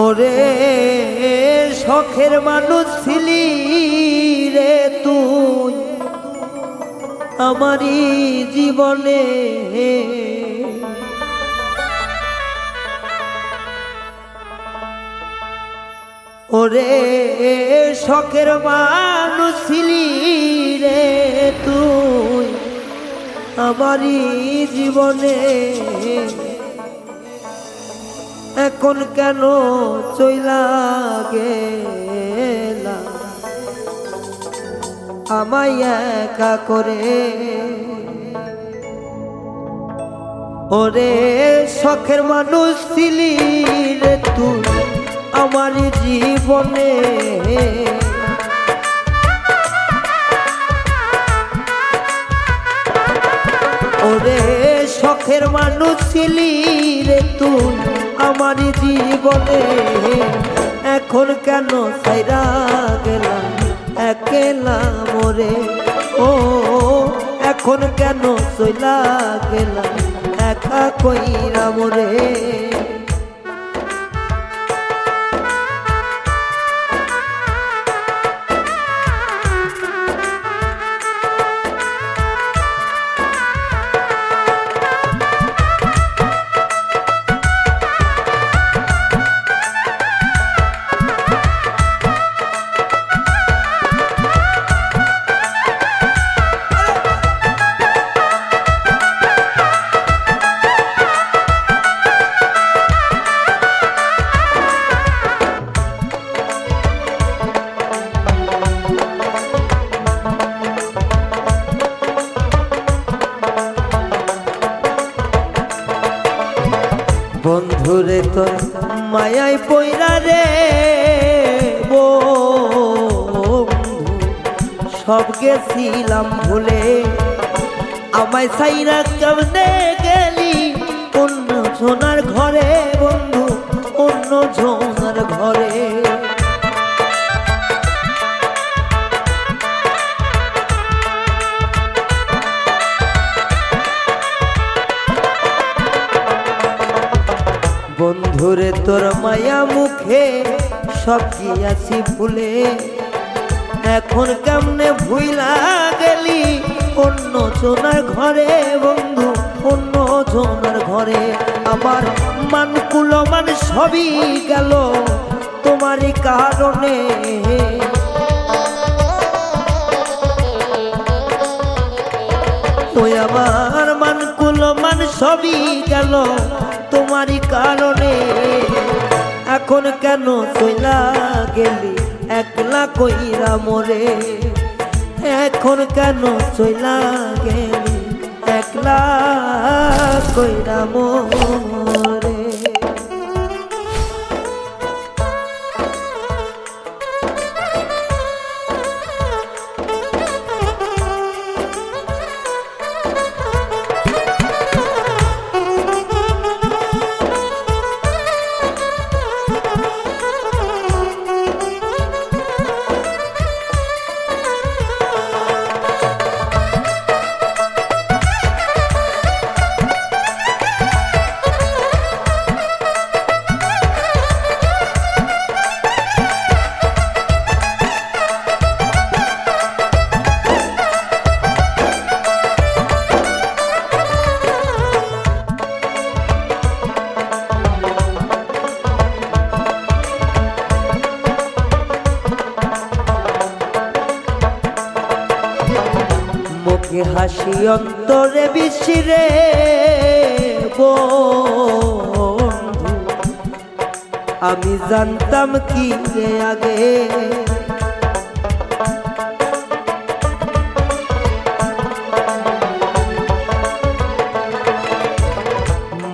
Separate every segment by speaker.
Speaker 1: ওরে শখের মানুষ ছিলি রে তুই। আমারই জীবনে ওরে শখের মানুষ ছিলি রে তুই। আমারই জীবনে এখন কেন চইলা গেলা? আমায় একা করে? ওরে শখের মানুষ ছিলি রে তুই আমার জীবনে। ওরে শখের মানুষ ছিলি রে তুই আমার জীবনে। এখন কেন সাইরা গেলাম? একেলা মোরে। ও, এখন কেন সইলা গেলাম? একা কইরা মোরে। মায়াই পয়রা রে সব গেছিলাম ভুলে। আমায় সাইরা কেমনে গেলি? অন্য সোনার ঘরে বন্ধু, অন্য ঝোনার ঘরে। তোর মায়া মুখে সব কি আছি ভুলে। এখন কেমনে ভুইলা গেলি? অন্য জোনার ঘরে বন্ধু, অন্য জোনার ঘরে। আমার মান কুলমান সবই গেল তোমারই কারণে। ওই আমার মান সবই গেল তোমারই কারণে। এখন কেন চইলা গেলি? একলা কইরা মরে। এখন কেন চইলা গেলি? একলা কইরা মোরে। মুখে হাসি অন্তরে বিশিরে আমি জানতাম কি আগে।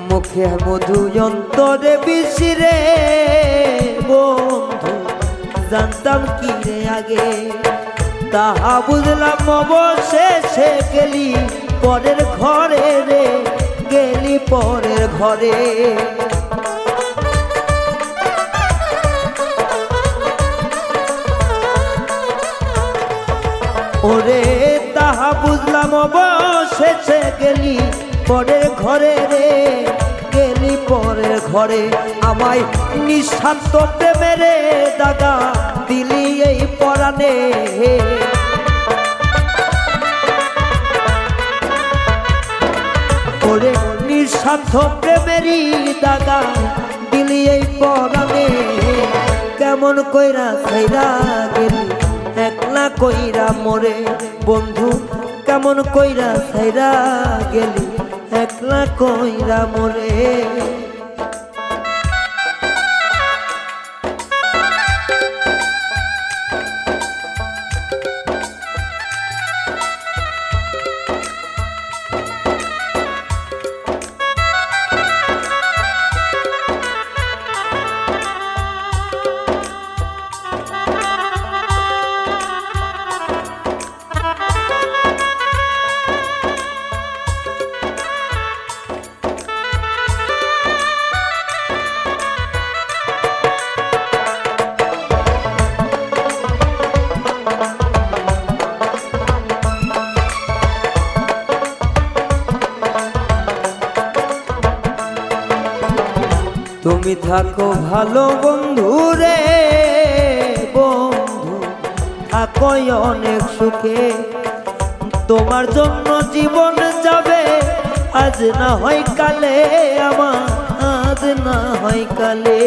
Speaker 1: মুখে মধু অন্তরে বিশিরে বন্ধু। জানতাম কি আগে। তাহা বুঝলাম অবশেষে গেলি পরের ঘরে রে, গেলি পরের ঘরে। ওরে তাহা বুঝলাম অবশেষে গেলি পরের ঘরে রে। ঘরে আমায় নিঃস্বার্থ প্রেমেরে দাগা দিলি এই পরাণে। ওরে নিঃস্বার্থ প্রেমেরই দাগা দিলি এই পরাণে। কেমন কইরা সাইরা গেলি, একলা কইরা মরে। বন্ধু, কেমন কইরা সাইরা গেলি, একলা কইরা মরে। তুমি থাকো ভালো বন্ধু রে, বন্ধু। থাকো অনেক সুখে, তোমার জন্য জীবন যাবে। আজ না হয় কালে, আমার, আজ না হয় কালে।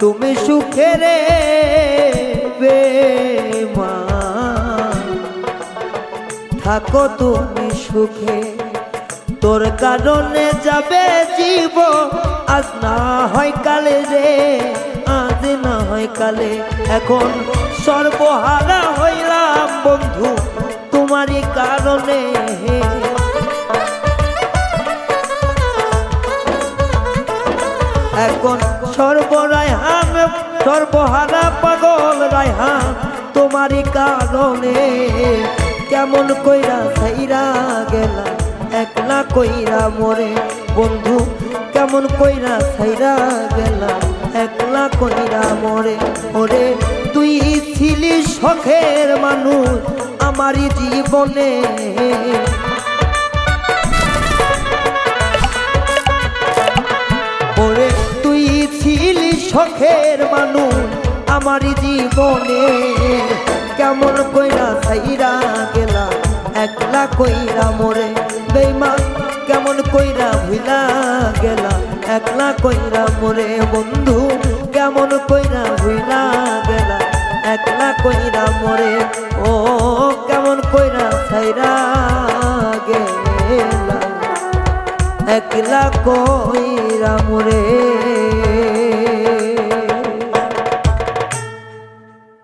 Speaker 1: তুমি সুখে রে বেমান। থাকো তুমি সুখে, তোর কারণে যাবে জীব আজ না হয় কালে রে, আজ না হয় কালে। এখন সর্বহারা হইলাম বন্ধু, তোমারই কারণে এখন সর্বরায়হান সর্বহারা পাগল রায়হান তোমারই কারণে কেমন কইরা সাইরা গেলা একলা কইরা মরে। বন্ধু, কেমন কইরা সাইরা গেলা একলা কইরা মরে। ওরে, তুই ছিলি শখের মানুষ, আমারই জীবনে। শখের মানুষ আমার জীবনে। কেমন কইরা সাইরা গেলা, একলা কইরা মোরে। বেইমান কেমন কইরা ভুলা গেলা, একলা কইরা মোরে। বন্ধু, কেমন কইরা ভুলা গেলা, একলা কইরা মোরে। ও, কেমন কইরা সাইরা গেলা, একলা কইরা মোরে।